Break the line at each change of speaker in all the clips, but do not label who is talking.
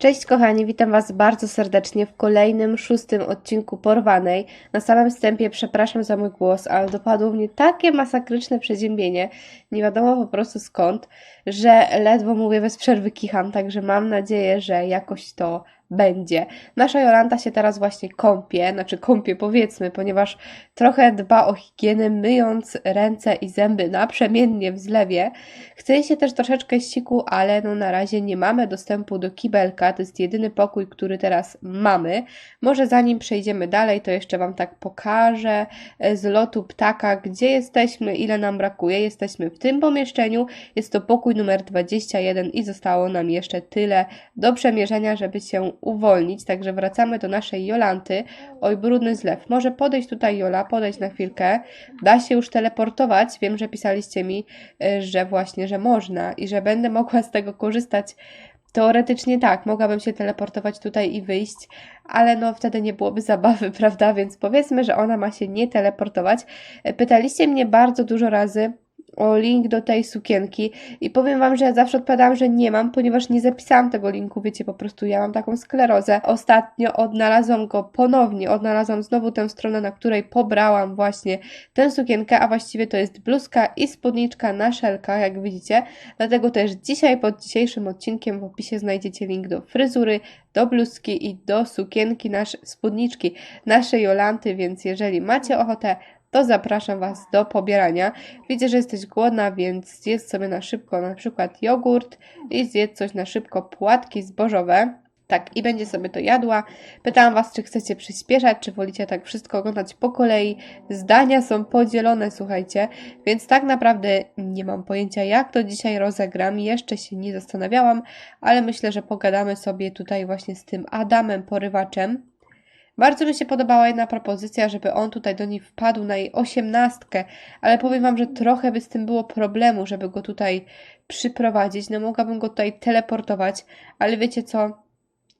Cześć kochani, witam Was bardzo serdecznie w kolejnym, szóstym odcinku Porwanej. Na samym wstępie przepraszam za mój głos, ale dopadło mnie takie masakryczne przeziębienie, nie wiadomo po prostu skąd, że ledwo mówię bez przerwy kicham, także mam nadzieję, że jakoś to będzie. Nasza Jolanta się teraz właśnie kąpie, znaczy kąpie powiedzmy, ponieważ trochę dba o higienę, myjąc ręce i zęby naprzemiennie w zlewie. Chce się też troszeczkę siku, ale no na razie nie mamy dostępu do kibelka, to jest jedyny pokój, który teraz mamy. Może zanim przejdziemy dalej, to jeszcze Wam tak pokażę e, z lotu ptaka, gdzie jesteśmy, ile nam brakuje. Jesteśmy w tym pomieszczeniu, jest to pokój numer 21 i zostało nam jeszcze tyle do przemierzenia, żeby się uwolnić, także wracamy do naszej Jolanty. Oj, brudny zlew. Może podejść tutaj Jola, podejść na chwilkę. Da się już teleportować. Wiem, że pisaliście mi, y, że właśnie, że można i że będę mogła z tego korzystać. Teoretycznie tak, mogłabym się teleportować tutaj i wyjść, ale no wtedy nie byłoby zabawy, prawda? Więc powiedzmy, że ona ma się nie teleportować. Pytaliście mnie bardzo dużo razy, o link do tej sukienki i powiem Wam, że ja zawsze odpowiadałam, że nie mam, ponieważ nie zapisałam tego linku, wiecie, po prostu ja mam taką sklerozę. Ostatnio odnalazłam go ponownie, odnalazłam znowu tę stronę, na której pobrałam właśnie tę sukienkę, a właściwie to jest bluzka i spódniczka na szelka, jak widzicie, dlatego też dzisiaj pod dzisiejszym odcinkiem w opisie znajdziecie link do fryzury, do bluzki i do sukienki, nasz, spódniczki naszej Jolanty, więc jeżeli macie ochotę to zapraszam Was do pobierania. Widzę, że jesteś głodna, więc zjedz sobie na szybko na przykład jogurt i zjedz coś na szybko, płatki zbożowe. Tak, i będzie sobie to jadła. Pytałam Was, czy chcecie przyspieszać, czy wolicie tak wszystko oglądać po kolei. Zdania są podzielone, słuchajcie, więc tak naprawdę nie mam pojęcia, jak to dzisiaj rozegram. Jeszcze się nie zastanawiałam, ale myślę, że pogadamy sobie tutaj właśnie z tym Adamem Porywaczem. Bardzo mi się podobała jedna propozycja, żeby on tutaj do niej wpadł na jej osiemnastkę, ale powiem Wam, że trochę by z tym było problemu, żeby go tutaj przyprowadzić. No mogłabym go tutaj teleportować, ale wiecie co?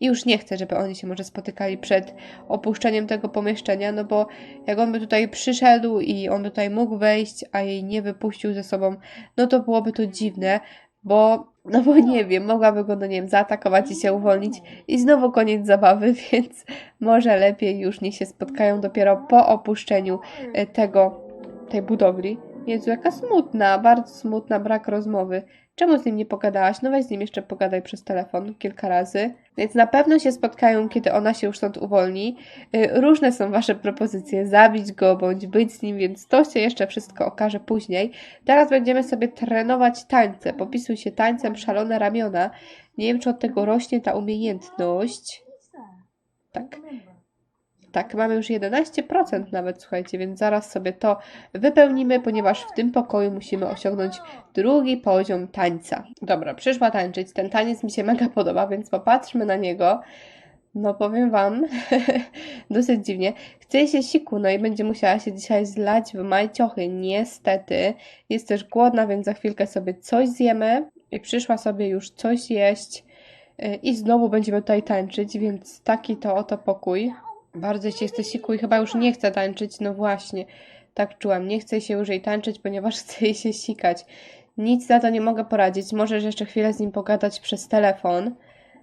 Już nie chcę, żeby oni się może spotykali przed opuszczeniem tego pomieszczenia, no bo jak on by tutaj przyszedł i on tutaj mógł wejść, a jej nie wypuścił ze sobą, no to byłoby to dziwne, bo, no bo nie wiem, mogłaby go, no nie wiem, zaatakować i się uwolnić i znowu koniec zabawy, więc może lepiej już niech się spotkają dopiero po opuszczeniu e, tego, tej budowli. Jezu, jaka smutna, bardzo smutna, brak rozmowy. Czemu z nim nie pogadałaś? No weź z nim jeszcze pogadaj przez telefon kilka razy. Więc na pewno się spotkają, kiedy ona się już stąd uwolni. Y, Różne są Wasze propozycje, zabić go bądź być z nim, więc to się jeszcze wszystko okaże później. Teraz będziemy sobie trenować tańce. Popisuj się tańcem szalone ramiona. Nie wiem, czy od tego rośnie ta umiejętność. Tak. Tak, mamy już 11% nawet, słuchajcie, więc zaraz sobie to wypełnimy, ponieważ w tym pokoju musimy osiągnąć drugi poziom tańca. Dobra, przyszła tańczyć. Ten taniec mi się mega podoba, więc popatrzmy na niego. No powiem Wam, dosyć dziwnie. Chce się siku, no i będzie musiała się dzisiaj zlać w majciochy. Niestety. Jest też głodna, więc za chwilkę sobie coś zjemy. I przyszła sobie już coś jeść. Yy, I znowu będziemy tutaj tańczyć, więc taki to oto pokój. Bardzo się chce siku i chyba już nie chce tańczyć. No właśnie, tak czułam. Nie chce się już jej tańczyć, ponieważ chce jej się sikać. Nic na to nie mogę poradzić. Możesz jeszcze chwilę z nim pogadać przez telefon,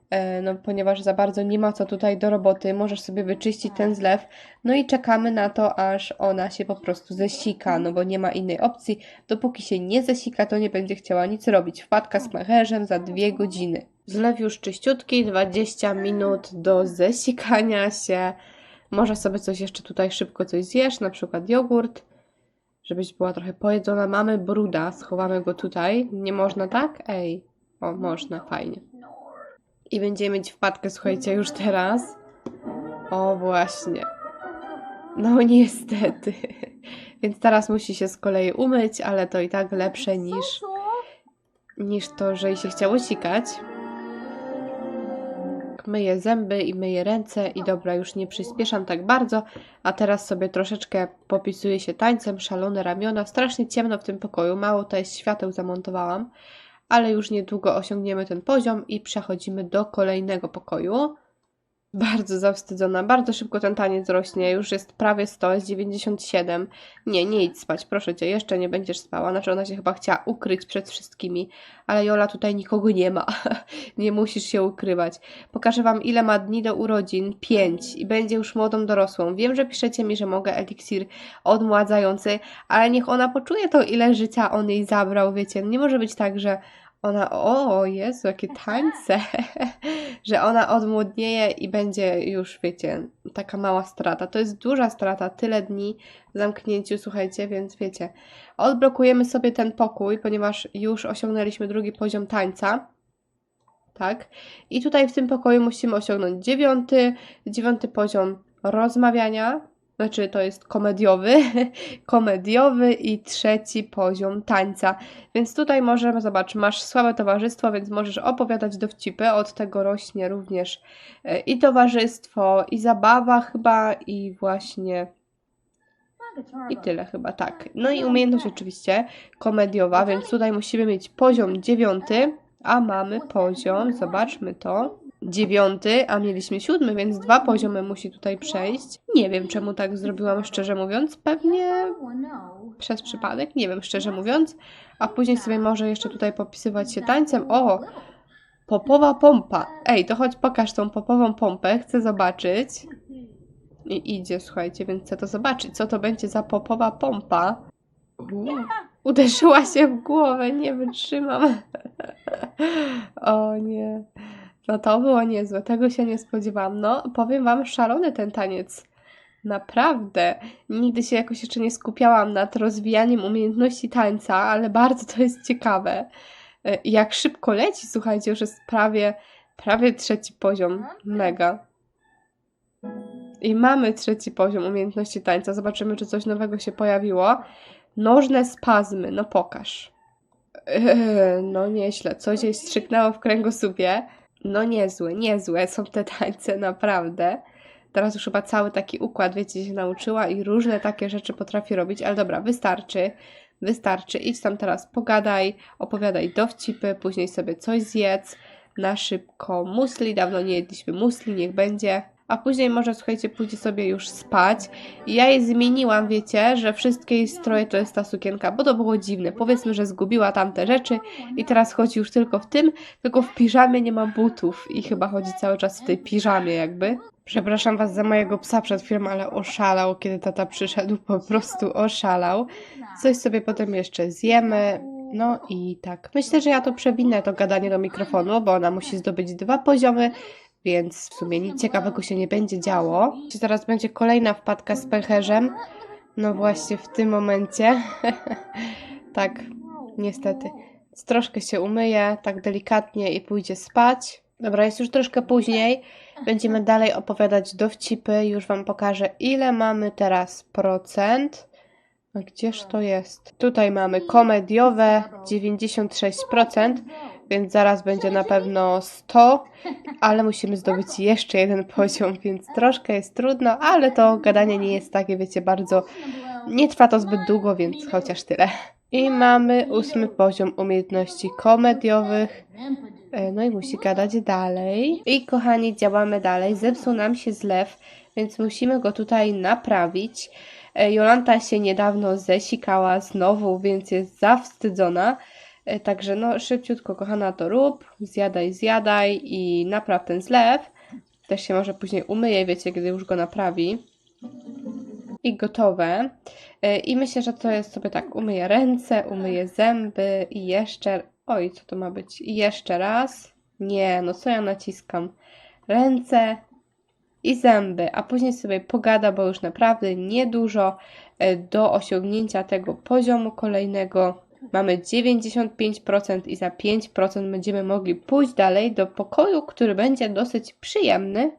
e, no ponieważ za bardzo nie ma co tutaj do roboty. Możesz sobie wyczyścić ten zlew. No i czekamy na to, aż ona się po prostu zesika, no bo nie ma innej opcji. Dopóki się nie zesika, to nie będzie chciała nic robić. Wpadka z macherzem za dwie godziny. Zlew już czyściutki, 20 minut do zesikania się. Może sobie coś jeszcze tutaj szybko coś zjesz, na przykład jogurt, żebyś była trochę pojedzona. Mamy bruda, schowamy go tutaj. Nie można tak? Ej, o, można, fajnie. I będziemy mieć wpadkę, słuchajcie, już teraz. O, właśnie. No niestety. Więc teraz musi się z kolei umyć, ale to i tak lepsze niż, niż to, że jej się chciało sikać myję zęby i myję ręce i dobra, już nie przyspieszam tak bardzo, a teraz sobie troszeczkę popisuję się tańcem, szalone ramiona, strasznie ciemno w tym pokoju, mało tutaj świateł zamontowałam, ale już niedługo osiągniemy ten poziom i przechodzimy do kolejnego pokoju. Bardzo zawstydzona, bardzo szybko ten taniec rośnie, już jest prawie 100, jest 97. Nie, nie idź spać, proszę cię, jeszcze nie będziesz spała. Znaczy ona się chyba chciała ukryć przed wszystkimi, ale Jola tutaj nikogo nie ma. nie musisz się ukrywać. Pokażę wam ile ma dni do urodzin, 5 i będzie już młodą dorosłą. Wiem, że piszecie mi, że mogę eliksir odmładzający, ale niech ona poczuje to ile życia on jej zabrał, wiecie. Nie może być tak, że ona, o Jezu, jakie tańce, że ona odmłodnieje i będzie już, wiecie, taka mała strata. To jest duża strata, tyle dni w zamknięciu, słuchajcie, więc wiecie, odblokujemy sobie ten pokój, ponieważ już osiągnęliśmy drugi poziom tańca. Tak. I tutaj w tym pokoju musimy osiągnąć dziewiąty, dziewiąty poziom rozmawiania, znaczy to jest komediowy, komediowy i trzeci poziom tańca. Więc tutaj możemy, zobacz, masz słabe towarzystwo, więc możesz opowiadać dowcipy, od tego rośnie również e, i towarzystwo, i zabawa chyba, i właśnie i tyle chyba, tak. No i umiejętność oczywiście komediowa, więc tutaj musimy mieć poziom dziewiąty, a mamy poziom, zobaczmy to, dziewiąty, a mieliśmy siódmy, więc dwa poziomy musi tutaj przejść. Nie wiem, czemu tak zrobiłam, szczerze mówiąc. Pewnie przez przypadek, nie wiem, szczerze mówiąc. A później sobie może jeszcze tutaj popisywać się tańcem. O, popowa pompa. Ej, to chodź pokaż tą popową pompę, chcę zobaczyć. I idzie, słuchajcie, więc chcę to zobaczyć. Co to będzie za popowa pompa? Uuu, uderzyła się w głowę, nie wytrzymam. o nie. No to było niezłe, tego się nie spodziewałam. No, powiem wam, szalony ten taniec. Naprawdę. Nigdy się jakoś jeszcze nie skupiałam nad rozwijaniem umiejętności tańca, ale bardzo to jest ciekawe. E, Jak szybko leci, słuchajcie, już jest prawie, prawie trzeci poziom. Mega. I mamy trzeci poziom umiejętności tańca. Zobaczymy, czy coś nowego się pojawiło. Nożne spazmy, no pokaż. Eee, no nieźle, coś jej strzyknęło w kręgosłupie. No niezłe, niezłe są te tańce, naprawdę. Teraz już chyba cały taki układ, wiecie, się nauczyła i różne takie rzeczy potrafi robić, ale dobra, wystarczy. Wystarczy, idź tam teraz pogadaj, opowiadaj dowcipy, później sobie coś zjedz, na szybko musli, dawno nie jedliśmy musli, niech będzie. A później może, słuchajcie, pójdzie sobie już spać. I ja jej zmieniłam, wiecie, że wszystkie jej stroje to jest ta sukienka, bo to było dziwne. Powiedzmy, że zgubiła tamte rzeczy i teraz chodzi już tylko w tym, tylko w piżamie nie ma butów i chyba chodzi cały czas w tej piżamie jakby. Przepraszam Was za mojego psa przed chwilą, ale oszalał, kiedy tata przyszedł, po prostu oszalał. Coś sobie potem jeszcze zjemy. No i tak. Myślę, że ja to przewinę to gadanie do mikrofonu, bo ona musi zdobyć dwa poziomy, więc w sumie nic ciekawego się nie będzie działo. Teraz będzie kolejna wpadka z pęcherzem. No właśnie w tym momencie. tak, niestety. Troszkę się umyje, tak delikatnie i pójdzie spać. Dobra, jest już troszkę później. Będziemy dalej opowiadać dowcipy. Już Wam pokażę, ile mamy teraz procent. A gdzież to jest? Tutaj mamy komediowe 96%, więc zaraz będzie na pewno 100, ale musimy zdobyć jeszcze jeden poziom, więc troszkę jest trudno, ale to gadanie nie jest takie, wiecie, bardzo... Nie trwa to zbyt długo, więc chociaż tyle. I mamy ósmy poziom umiejętności komediowych. E, No i musi gadać dalej. I kochani, działamy dalej. Zepsuł nam się zlew, więc musimy go tutaj naprawić. E, Jolanta się niedawno zesikała znowu, więc jest zawstydzona. E, Także no szybciutko, kochana, to rób. Zjadaj, zjadaj i napraw ten zlew. Też się może później umyje, wiecie, kiedy już go naprawi. I gotowe. E, I myślę, że to jest sobie tak, umyję ręce, umyję zęby i jeszcze... Oj, co to ma być? I jeszcze raz. Nie, no co ja naciskam? Ręce i zęby, a później sobie pogada, bo już naprawdę niedużo e, do osiągnięcia tego poziomu kolejnego. Mamy 95% i za 5% będziemy mogli pójść dalej do pokoju, który będzie dosyć przyjemny.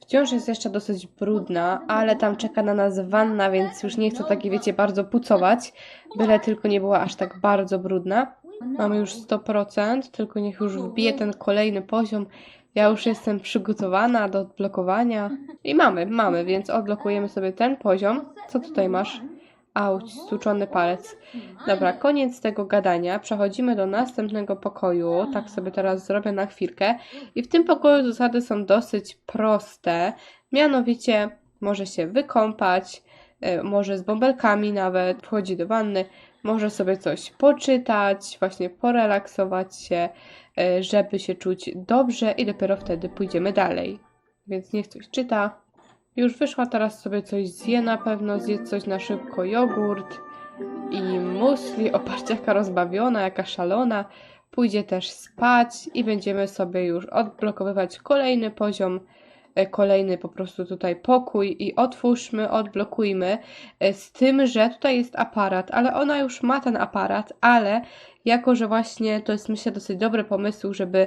Wciąż jest jeszcze dosyć brudna, ale tam czeka na nas wanna, więc już nie chcę takiej, wiecie, bardzo pucować, byle tylko nie była aż tak bardzo brudna. Mamy już 100%, tylko niech już wbije ten kolejny poziom. Ja już jestem przygotowana do odblokowania. I mamy, mamy, więc odblokujemy sobie ten poziom. Co tutaj masz? Auć, stuczony palec. Dobra, koniec tego gadania. Przechodzimy do następnego pokoju. Tak sobie teraz zrobię na chwilkę. I w tym pokoju zasady są dosyć proste. Mianowicie może się wykąpać, y, może z bąbelkami nawet, wchodzi do wanny, może sobie coś poczytać, właśnie porelaksować się, y, żeby się czuć dobrze i dopiero wtedy pójdziemy dalej. Więc niech coś czyta. Już wyszła, teraz sobie coś zje na pewno, zje coś na szybko, jogurt i musli. O, patrzcie jaka rozbawiona, jaka szalona. Pójdzie też spać i będziemy sobie już odblokowywać kolejny poziom, e, kolejny po prostu tutaj pokój i otwórzmy, odblokujmy. E, Z tym, że tutaj jest aparat, ale ona już ma ten aparat, ale jako, że właśnie to jest myślę dosyć dobry pomysł, żeby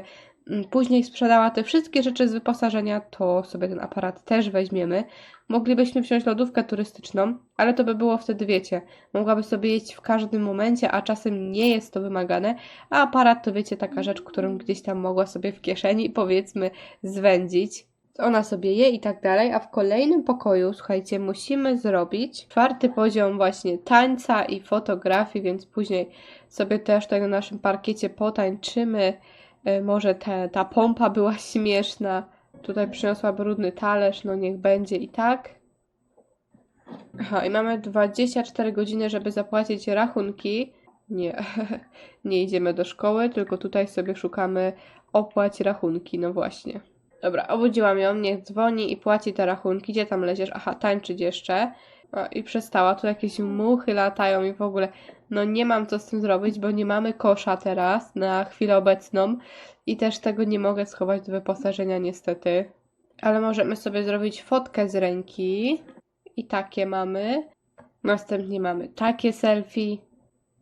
później sprzedała te wszystkie rzeczy z wyposażenia, to sobie ten aparat też weźmiemy. Moglibyśmy wziąć lodówkę turystyczną, ale to by było wtedy, wiecie, mogłaby sobie jeść w każdym momencie, a czasem nie jest to wymagane, a aparat to wiecie, taka rzecz, którą gdzieś tam mogła sobie w kieszeni, powiedzmy, zwędzić. Ona sobie je i tak dalej, a w kolejnym pokoju, słuchajcie, musimy zrobić czwarty poziom właśnie tańca i fotografii, więc później sobie też tutaj na naszym parkiecie potańczymy. E, Może te, ta pompa była śmieszna. Tutaj przyniosła brudny talerz, no niech będzie i tak. Aha, i mamy 24 godziny, żeby zapłacić rachunki. Nie, nie idziemy do szkoły, tylko tutaj sobie szukamy opłać rachunki, no właśnie. Dobra, obudziłam ją, niech dzwoni i płaci te rachunki. Gdzie tam leziesz? Aha, tańczyć jeszcze. O, I przestała, tu jakieś muchy latają i w ogóle, no nie mam co z tym zrobić, bo nie mamy kosza teraz na chwilę obecną i też tego nie mogę schować do wyposażenia niestety. Ale możemy sobie zrobić fotkę z ręki i takie mamy. Następnie mamy takie selfie.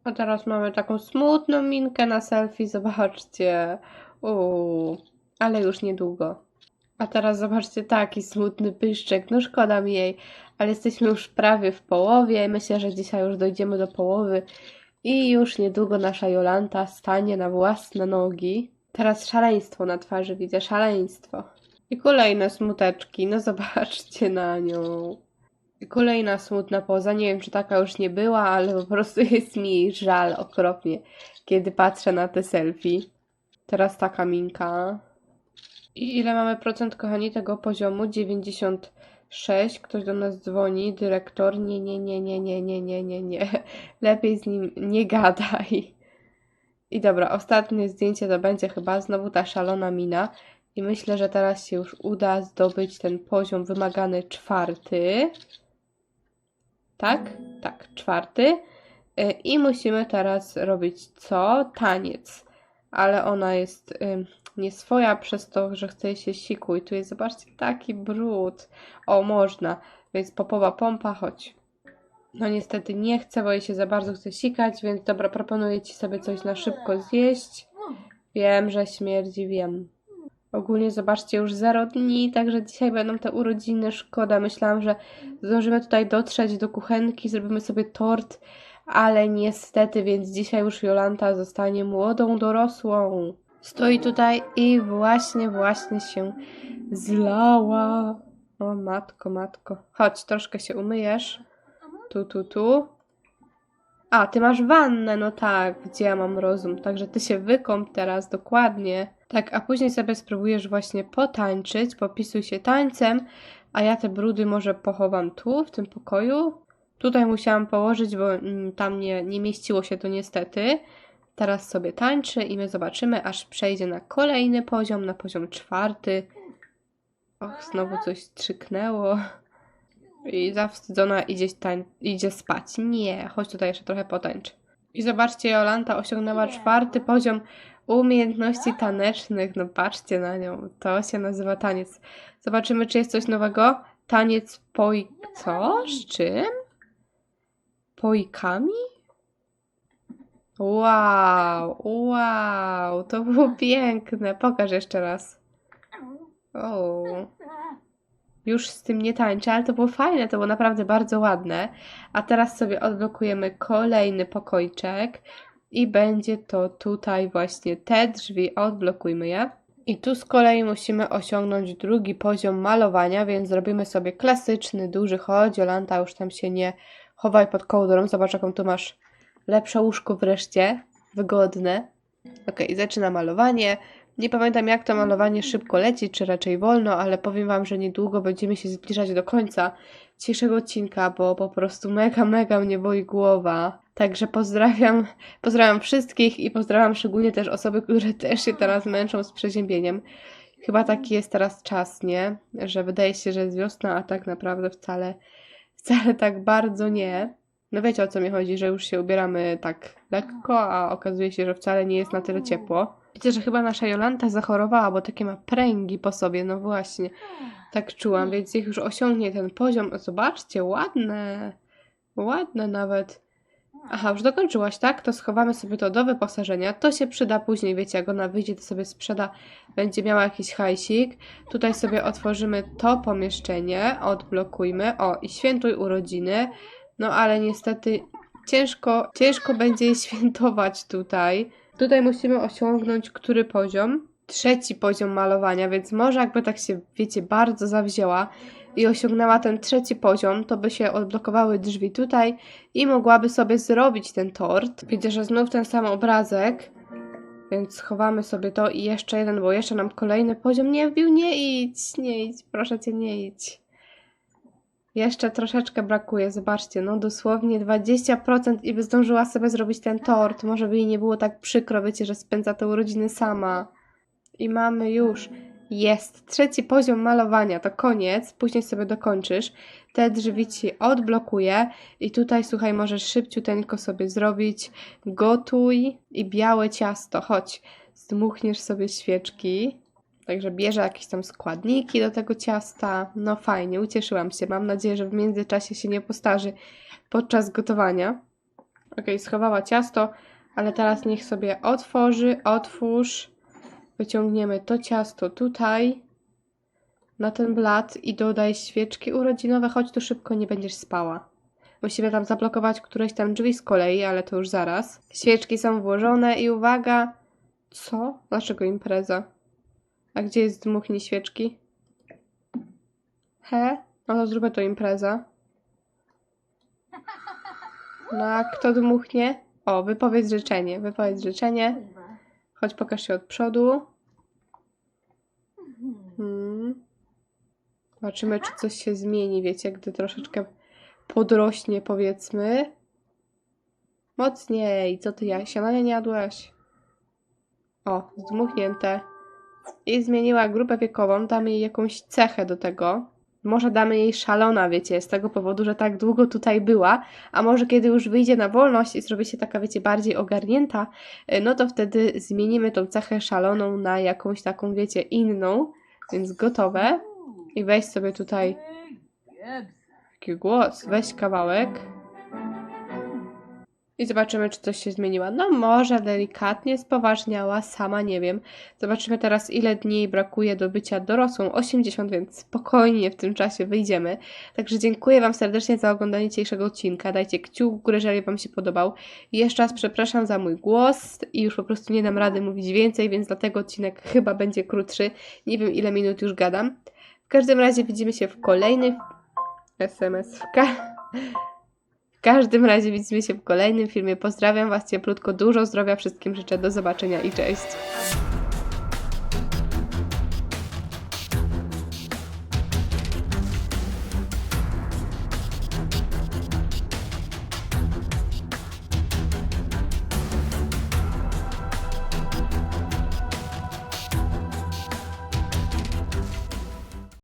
A teraz mamy taką smutną minkę na selfie, zobaczcie. Uuu, ale już niedługo. A teraz zobaczcie taki smutny pyszczek. No szkoda mi jej, ale jesteśmy już prawie w połowie. Myślę, że dzisiaj już dojdziemy do połowy i już niedługo nasza Jolanta stanie na własne nogi. Teraz szaleństwo na twarzy widzę, szaleństwo. I kolejne smuteczki, no zobaczcie na nią. I kolejna smutna poza. Nie wiem, czy taka już nie była, ale po prostu jest mi żal okropnie, kiedy patrzę na te selfie. Teraz taka minka. I ile mamy procent, kochani, tego poziomu? 96. Ktoś do nas dzwoni. Dyrektor. Nie, nie, nie, nie, nie, nie, nie, nie, nie. Lepiej z nim nie gadaj. I dobra, ostatnie zdjęcie to będzie chyba znowu ta szalona mina. I myślę, że teraz się już uda zdobyć ten poziom wymagany czwarty. Tak? Tak, czwarty. Y, I musimy teraz robić co? Taniec. Ale ona jest ym, nie swoja przez to, że chce się siku. I tu jest, zobaczcie, taki brud. O, można. Więc popowa pompa, chodź. No niestety nie chcę, bo jej się za bardzo chce sikać, więc dobra, proponuję ci sobie coś na szybko zjeść. Wiem, że śmierdzi, wiem. Ogólnie zobaczcie, już 0 dni, także dzisiaj będą te urodziny. Szkoda, myślałam, że zdążymy tutaj dotrzeć do kuchenki, zrobimy sobie tort, ale niestety, więc dzisiaj już Jolanta zostanie młodą dorosłą. Stoi tutaj i właśnie, właśnie się zlała. O matko, matko. Chodź, troszkę się umyjesz. Tu, tu, tu. A, ty masz wannę, no tak, gdzie ja mam rozum. Także ty się wykąp teraz, dokładnie. Tak, a później sobie spróbujesz właśnie potańczyć, popisuj się tańcem, a ja te brudy może pochowam tu, w tym pokoju. Tutaj musiałam położyć, bo mm, tam nie, nie mieściło się to niestety. Teraz sobie tańczy i my zobaczymy, aż przejdzie na kolejny poziom, na poziom czwarty. Och, znowu coś strzyknęło. I zawstydzona idzie, tań- idzie spać. Nie, chodź tutaj jeszcze trochę potańcz. I zobaczcie, Jolanta osiągnęła czwarty poziom umiejętności tanecznych. No patrzcie na nią. To się nazywa taniec. Zobaczymy, czy jest coś nowego. Taniec poj... Co? Z czym? Pojkami? Wow, wow, to było piękne. Pokaż jeszcze raz. O. Już z tym nie tańczę, ale to było fajne, to było naprawdę bardzo ładne. A teraz sobie odblokujemy kolejny pokojczek i będzie to tutaj właśnie te drzwi, odblokujmy je. I tu z kolei musimy osiągnąć drugi poziom malowania, więc zrobimy sobie klasyczny, duży chodź, Jolanta już tam się nie chowaj pod kołdrą. Zobacz, jaką tu masz lepsze łóżko wreszcie. Wygodne. Okej, zaczyna malowanie. Nie pamiętam, jak to malowanie szybko leci, czy raczej wolno, ale powiem Wam, że niedługo będziemy się zbliżać do końca dzisiejszego odcinka, bo po prostu mega, mega mnie boi głowa. Także pozdrawiam, pozdrawiam wszystkich i pozdrawiam szczególnie też osoby, które też się teraz męczą z przeziębieniem. Chyba taki jest teraz czas, nie? Że wydaje się, że jest wiosna, a tak naprawdę wcale, wcale tak bardzo nie. No wiecie o co mi chodzi, że już się ubieramy tak lekko, a okazuje się, że wcale nie jest na tyle ciepło. Wiecie, że chyba nasza Jolanta zachorowała, bo takie ma pręgi po sobie, no właśnie. Tak czułam, więc niech już osiągnie ten poziom. Zobaczcie, ładne. Ładne nawet. Aha, już dokończyłaś, tak? To schowamy sobie to do wyposażenia. To się przyda później, wiecie, jak ona wyjdzie, to sobie sprzeda, będzie miała jakiś hajsik. Tutaj sobie otworzymy to pomieszczenie, odblokujmy. O, i świętuj urodziny. No ale niestety ciężko, ciężko będzie jej świętować tutaj. Tutaj musimy osiągnąć który poziom? Trzeci poziom malowania, więc może jakby tak się, wiecie, bardzo zawzięła i osiągnęła ten trzeci poziom, to by się odblokowały drzwi tutaj i mogłaby sobie zrobić ten tort. Widzę, że znów ten sam obrazek, więc schowamy sobie to i jeszcze jeden, bo jeszcze nam kolejny poziom nie wbił. Nie idź, nie idź, proszę cię, nie idź. Jeszcze troszeczkę brakuje, zobaczcie, no dosłownie 20% i by zdążyła sobie zrobić ten tort. Może by jej nie było tak przykro, wiecie, że spędza te urodziny sama. I mamy już. Jest. Trzeci poziom malowania, to koniec. Później sobie dokończysz. Te drzwi ci odblokuję. I tutaj, słuchaj, możesz szybciuteńko sobie zrobić. Gotuj i białe ciasto. Chodź, zdmuchniesz sobie świeczki. Także bierze jakieś tam składniki do tego ciasta. No fajnie, ucieszyłam się. Mam nadzieję, że w międzyczasie się nie postarzy podczas gotowania. Ok, schowała ciasto, ale teraz niech sobie otworzy, otwórz. Wyciągniemy to ciasto tutaj na ten blat i dodaj świeczki urodzinowe, choć tu szybko nie będziesz spała. Musimy tam zablokować któreś tam drzwi z kolei, ale to już zaraz. Świeczki są włożone i uwaga. Co? Dlaczego impreza? A gdzie jest dmuchni świeczki? He? No to zróbmy to impreza. No a kto dmuchnie? O, wypowiedz życzenie, wypowiedz życzenie. Chodź, pokaż się od przodu. Hmm. Zobaczymy, czy coś się zmieni, wiecie, gdy troszeczkę podrośnie, powiedzmy. Mocniej. Co ty, ja śniadania nie jadłaś? O, zdmuchnięte. I zmieniła grupę wiekową, damy jej jakąś cechę do tego. Może damy jej szalona, wiecie, z tego powodu, że tak długo tutaj była, a może kiedy już wyjdzie na wolność i zrobi się taka, wiecie, bardziej ogarnięta, y, no to wtedy zmienimy tą cechę szaloną na jakąś taką, wiecie, inną, więc gotowe. I weź sobie tutaj taki głos, weź kawałek. I zobaczymy, czy coś się zmieniła. No może delikatnie spoważniała, sama nie wiem. Zobaczymy teraz, ile dni brakuje do bycia dorosłą. 80, więc spokojnie w tym czasie wyjdziemy. Także dziękuję Wam serdecznie za oglądanie dzisiejszego odcinka. Dajcie kciuk w górę, jeżeli Wam się podobał. I jeszcze raz przepraszam za mój głos i już po prostu nie dam rady mówić więcej, więc dlatego odcinek chyba będzie krótszy. Nie wiem, ile minut już gadam. W każdym razie widzimy się w kolejnym SMS. W każdym razie widzimy się w kolejnym filmie. Pozdrawiam Was cieplutko, dużo zdrowia wszystkim życzę. Do zobaczenia i cześć.